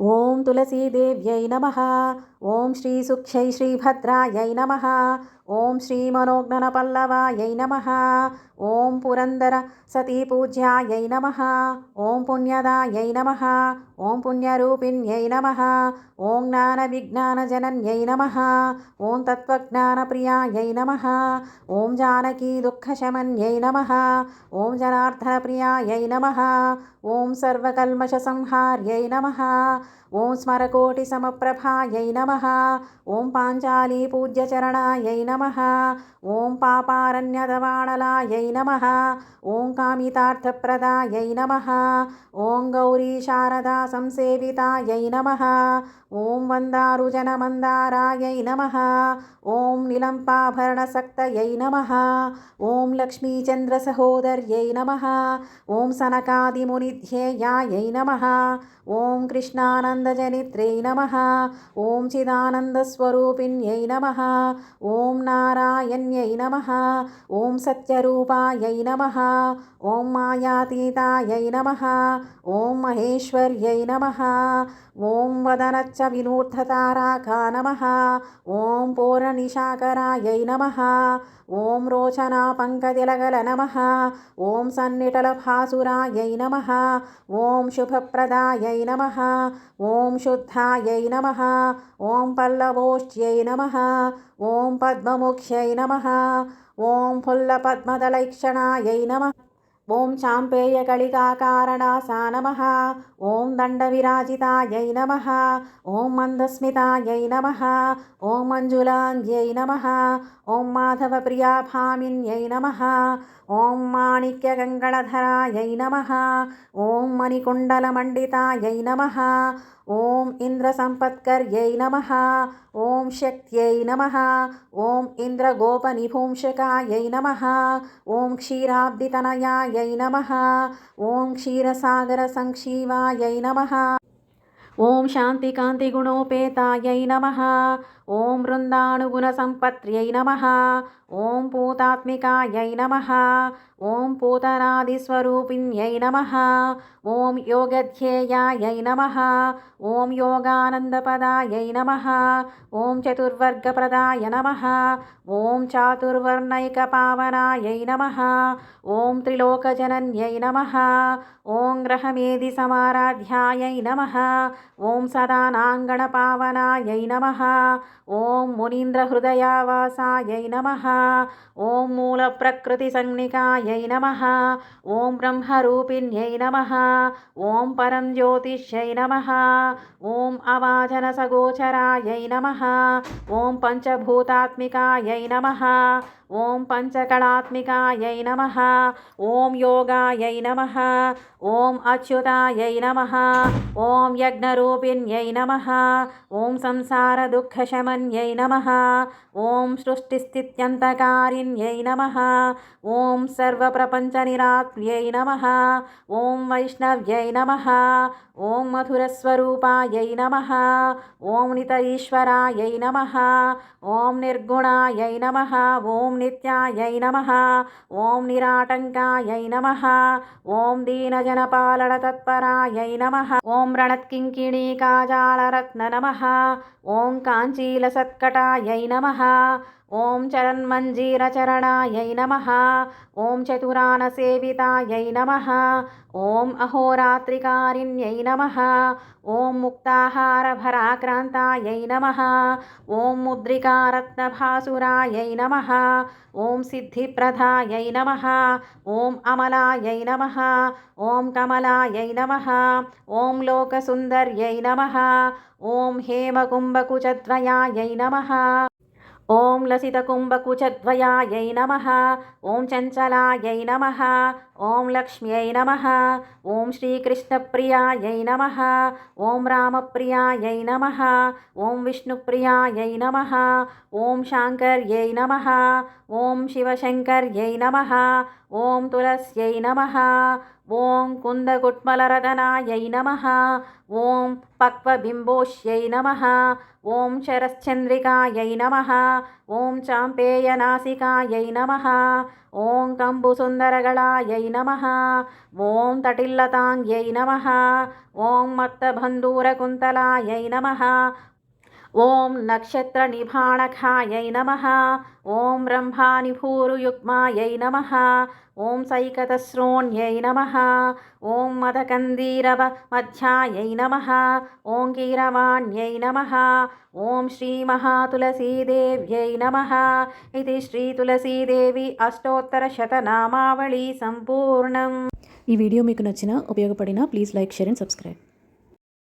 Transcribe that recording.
ఓం తులసీదేవ్యై నమ. ఓం శ్రీ సుక్షై శ్రీభద్రాయై నమ. ఓం శ్రీ మనోజ్ఞన పల్లవాయై నమ. ఓం పురందర సతీపూజ్యాయై నమ. ఓం పుణ్యదాయై నమ. ఓం పుణ్యరూపిణ్యై నమ. ఓం జ్ఞాన విజ్ఞానజనన్యై నమ. ఓం తత్వజ్ఞానప్రియాయై నమ. ఓం జానకీ దుఃఖశమన్యై నమ. ఓం జనార్దనప్రియాయై నమ. ఓం సర్వకల్మష సంహార్యై నమ. ఓం స్మరకోటి సమప్రభాయై నమ. ఓం పాంచాలీ పూజ్యచరణాయై నమ. ఓం పాపారణ్యదవాణలాయై నమ. ఓం కామితార్థప్రదాయై నమ. ఓం గౌరీ శారదా సంసేవితాయై నమ. ఓం వందారుజనమందారాయై నమ. ఓం నిలంపాభరణసక్తయై నమ. ఓం లక్ష్మీచంద్రసహోదర్యై నమ. ఓం సనకాదిమునిధ్యేయాయై నమ. ఓం కృష్ణానంద కృష్ణానందజనిత్ర్యై నమ ఓం చిదానందస్వరూపిణ్యై నమ ఓం నారాయణ్యై నమ ఓం సత్యరూపాయై నమ ఓం మాయాతీతాయై నమ ఓం మహేశ్వర్యై నమ ఓం వదనచ్చ వినూర్ధతారాకా నమ ఓం పూర్ణనిశాకరాయై నమ ఓం రోచనా పంకతిలగల నమ ఓం సన్నిటలభాసురాయై నమ ఓం శుభప్రదాయై నమ ఓం ॐ शुद्धायै नमः ॐ पल्लवोष्ट्यै नमः ॐ पद्ममुख्यै नमः ॐ फुल्लपद्मदलैक्षणायै नमः। ఓం చాంపేయకళికాకారణాసా నమ ఓం దండవిరాజితాయై నమ. ఓం మందస్మితాయై నమ. ఓం మంజులాంగ్యై నమ. ఓం మాధవప్రియాభామిన్యై నమ. ఓం మాణిక్యగంగళధరాయై నమ. ఓం మణికుండలమండితాయై నమ. ఓం ఇంద్రసంపత్కర్యై నమ. ఓం శక్త్యై నమ. ఓం ఇంద్రగోపనిభూంషకాయై నమ. ఓం క్షీరాబ్దితనయాయ సంక్షీవాయై నమ. ఓం క్షీరసాగర సంక్షీవాయై నమ. ఓం శాంతికాంతిగుణోపేతాయై నమ. ఓం బృందానుగుణసంపత్ర్యై నమ. ఓం పూతాత్మికాయై నమ. ఓం పూతనాదిస్వరూపిణ్యై నమ. ఓం యోగధ్యేయాయై నమ. ఓం యోగానందపదాయై నమ. ఓం చతుర్వర్గప్రదాయ నమ. ఓం చాతుర్వర్ణైకపావనాయై నమ. ఓం త్రిలోకజనన్యై నమ. ఓం గ్రహమేది సమారాధ్యాయై నమ. ఓం సదానాంగణపావనాయై నమ. ఓం మునీంద్రహృదయావాసాయై నమ. ఓం మూలప్రకృతిసంజ్ఞికాయై నమ ఓం బ్రహ్మరూపిణ్యై నమ ఓం పరం జ్యోతిష్యై నమ ఓం అవాచనసగోచరాయై నమ ఓం పంచభూతాత్మికాయై నమ ఓం పంచకళాత్మికాయై నమ ఓం యోగాయై నమ ఓం అచ్యుతాయై నమ ఓం యజ్ఞరూపిణ్యై నమ ఓం సంసారదుఃఖశమన్యై నమ ఓం సృష్టిస్థిత్యంతకారిణ్యై నమ ఓం సర్వప్రపంచనిరాత్ర్యై నమ ఓం వైష్ణవ్యై నమ ఓం మధురస్వరూపాయై నమ ఓం నిత ఈశ్వరాయై నమ ఓం నిర్గుణాయై నమ ఓం నిత్యాయై నమ ఓం నిరాటంకాయై నమ ఓం దీనజనపాలనతత్పరాయై నమ ఓం రణత్కింకిణీకాజాలరత్న నమ ఓం కాంచీలసత్కటాయై నమ ఓం చరన్మంజీరచరణాయై నమ. ఓం చతురాన చతురానసేవితాయై నమ. ఓం అహోరాత్రికారిణ్యై నమ. ఓం ముక్తాహారభరాక్రాంతాయై నమ. ఓం ముద్రికారత్నభాసురాయై నమ. ఓం సిద్ధిప్రదాయై నమ. ఓం అమలాయై నమ. ఓం కమలాయై నమ. ఓం లోకసుందర్యై నమ. ఓం హేమకుంభకుచద్వయాయై నమ. ఓం లసితకుంభకుచద్వయాయై ஓம் லக்ஷ்மியை நம ஓம் ஸ்ரீகிருஷ்ணப்பிரியாயை நம ஓம் ராமப்பிரியாயை நம ஓம் விஷ்ணுப்பிரியாயை நம ஓம் சாங்கர் யை நம ஓம் சிவசங்கர் யை நம ஓம் துளஸ்யை நம ஓம் குந்தகுட்மலரதனாயை நம ஓம் பக்வபிம்போஷ்யை நம ஓம் சரச்சந்திரிகாயை நம ஓம் சாம்பேயநாசிகாயை நம ஓம் கம்புசுந்தரகளாயை నమ ఓం తటిల్లతాంగ్యై నమ ఓం మత్తబంధూరకుంతలాయ నమ ఓం నక్షత్ర నిభాణకాయై నమ. ఓం బ్రహ్మానిభూరుయుగ్మాయై నమ. ఓం సైకతశ్రోణ్యై నమ. ఓం మదకందీరవ మధ్యాయ నమ. ఓం కీరవాణ్యై నమ. ఓం శ్రీమహాతులసీదేవ్యై నమ. ఇది శ్రీ శ్రీతులసీదేవి అష్టోత్తరశతనామావళి సంపూర్ణం. ఈ వీడియో మీకు నచ్చిన ఉపయోగపడిన please like share and subscribe.